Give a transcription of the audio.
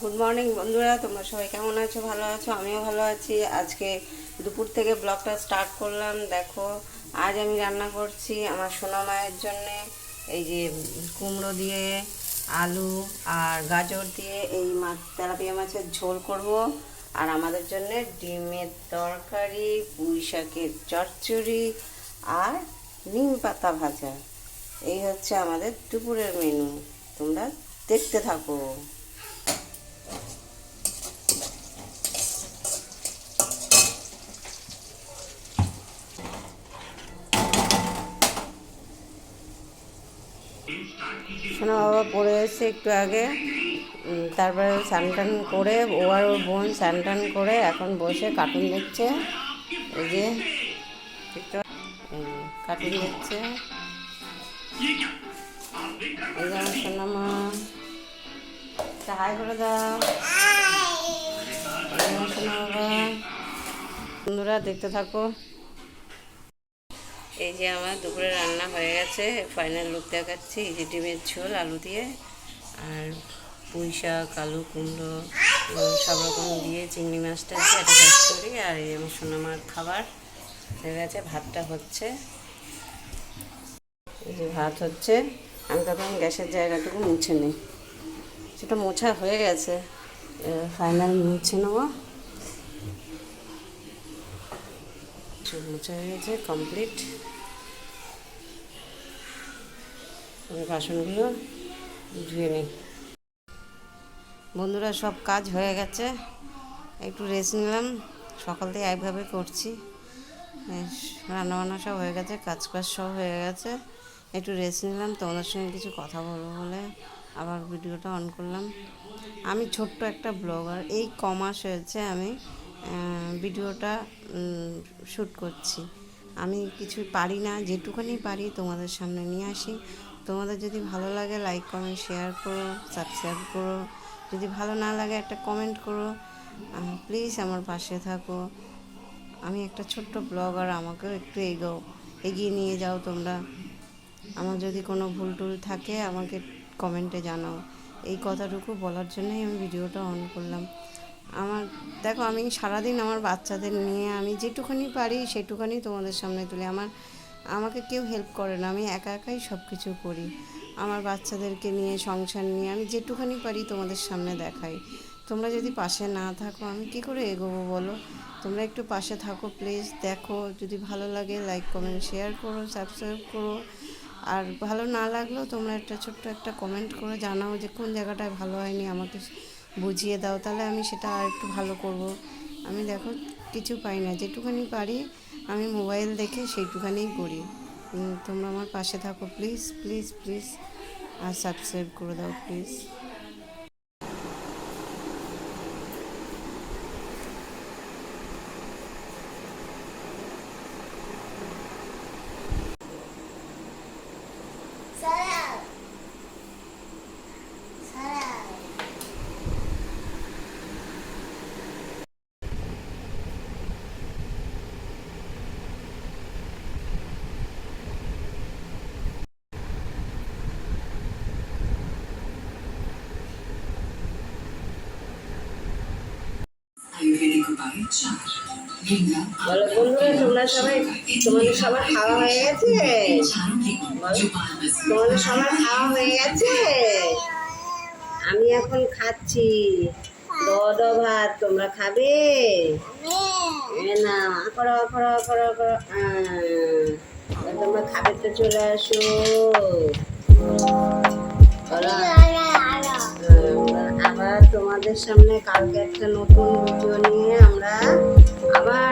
Good morning বন্ধুরা। তোমরা সবাই কেমন আছো? ভালো আছো? আমিও ভালো আছি। আজকে দুপুর থেকে ব্লগটা স্টার্ট করলাম। দেখো, আজ আমি রান্না করছি আমার সোনা মায়ের জন্যে। এই যে কুমড়ো দিয়ে আলু আর গাজর দিয়ে এই মাছ তেলাপিয়া মাছের ঝোল করব। আর আমাদের জন্য ডিমের তরকারি, পুঁই শাকের চচ্চড়ি আর নিম পাতা ভাজা। এই হচ্ছে আমাদের দুপুরের মেনু তোমরা দেখতে থাকো। শোনা বাবা পড়ে এসে একটু আগে। তারপরে স্নান টান করে ও আর ওর বোন স্নান টান করে এখন বসে কার্টুন দেখছে। এই যে কার্টুন দেখছে এই যে আমার সোনা মা হাই করে দাও। সোনা বাবা বন্ধুরা দেখতে থাকো। এই যে আমার দুপুরে রান্না হয়ে গেছে ফাইনাল লুক দেখাচ্ছি, এই যে ডিমের ঝোল, আলু দিয়ে, আর পুঁই শাক, আলু, কুমড়ো সব রকম দিয়ে চিংড়ি মাছটা দিয়ে একটা কাজ করি, আর এই আমার সোনামার খাবার হয়ে গেছে, ভাতটা হচ্ছে। এই যে ভাত হচ্ছে, আমি তখন গ্যাসের জায়গাটুকু মুছে নিই। সেটা মোছা হয়ে গেছে ফাইনাল মুছে নেব। সব মোছা হয়ে গেছে কমপ্লিট এবার বাসনগুলো ধুয়ে নিই বন্ধুরা, সব কাজ হয়ে গেছে। একটু রেস্ট নিলাম। সকাল থেকে একভাবে করছি। রান্নাবান্না সব হয়ে গেছে কাজ কাজ সব হয়ে গেছে। একটু রেস্ট নিলাম, তোমাদের সঙ্গে কিছু কথা বলব বলে আবার ভিডিওটা অন করলাম। আমি ছোট্ট একটা ব্লগার এই কমাস হয়েছে আমি। ভিডিওটা শ্যুট করছি। আমি কিছু পারি না, যেটুকুনি পারি তোমাদের সামনে নিয়ে আসি। তোমাদের যদি ভালো লাগে লাইক কমেন্ট শেয়ার করো সাবস্ক্রাইব করো। যদি ভালো না লাগে, একটা কমেন্ট করো। প্লিজ আমার পাশে থাকো। আমি একটা ছোট্ট ব্লগার আমাকেও একটু এগো, এগিয়ে নিয়ে যাও তোমরা। আমার যদি কোনো ভুল টুল থাকে, আমাকে কমেন্টে জানাও। এই কথাটুকু বলার জন্যই আমি ভিডিওটা অন করলাম। আমার, দেখো আমি সারাদিন আমার বাচ্চাদের নিয়ে আমি যেটুখানি পারি সেটুখানি তোমাদের সামনে তুলি। আমার, আমাকে কেউ হেল্প করে না, আমি একা একাই সব কিছু করি। আমার বাচ্চাদেরকে নিয়ে, সংসার নিয়ে আমি যেটুখানি পারি তোমাদের সামনে দেখাই। তোমরা যদি পাশে না থাকো, আমি কি করে এগোবো বলো? তোমরা একটু পাশে থাকো প্লিজ দেখো, যদি ভালো লাগে লাইক কমেন্ট শেয়ার করো সাবস্ক্রাইব করো। আর ভালো না লাগলেও তোমরা একটা ছোট্ট একটা কমেন্ট করে জানাও যে কোন জায়গাটায় ভালো হয়নি আমাকে বুঝিয়ে দাও, তাহলে আমি সেটা আর একটু ভালো করব। আমি দেখো, কিছু পাই না, যেটুখানি পারি আমি মোবাইল দেখে সেইটুখানিই করি। তোমরা আমার পাশে থাকো প্লিজ প্লিজ প্লিজ আর সাবস্ক্রাইব করে দাও প্লিজ বলো, বন্ধুরা, তোমরা সবাই, তোমাদের সবার খাওয়া হয়ে গেছে? তোমাদের সবার খাওয়া হয়ে গেছে? আমি এখন খাচ্ছি। দড ভাত, তোমরা খাবে? না, করো করো করো করো তোমরা খাবে তো চলে আসো। আপনাদের সামনে কালকে একটা নতুন ভিডিও নিয়ে আমরা আবার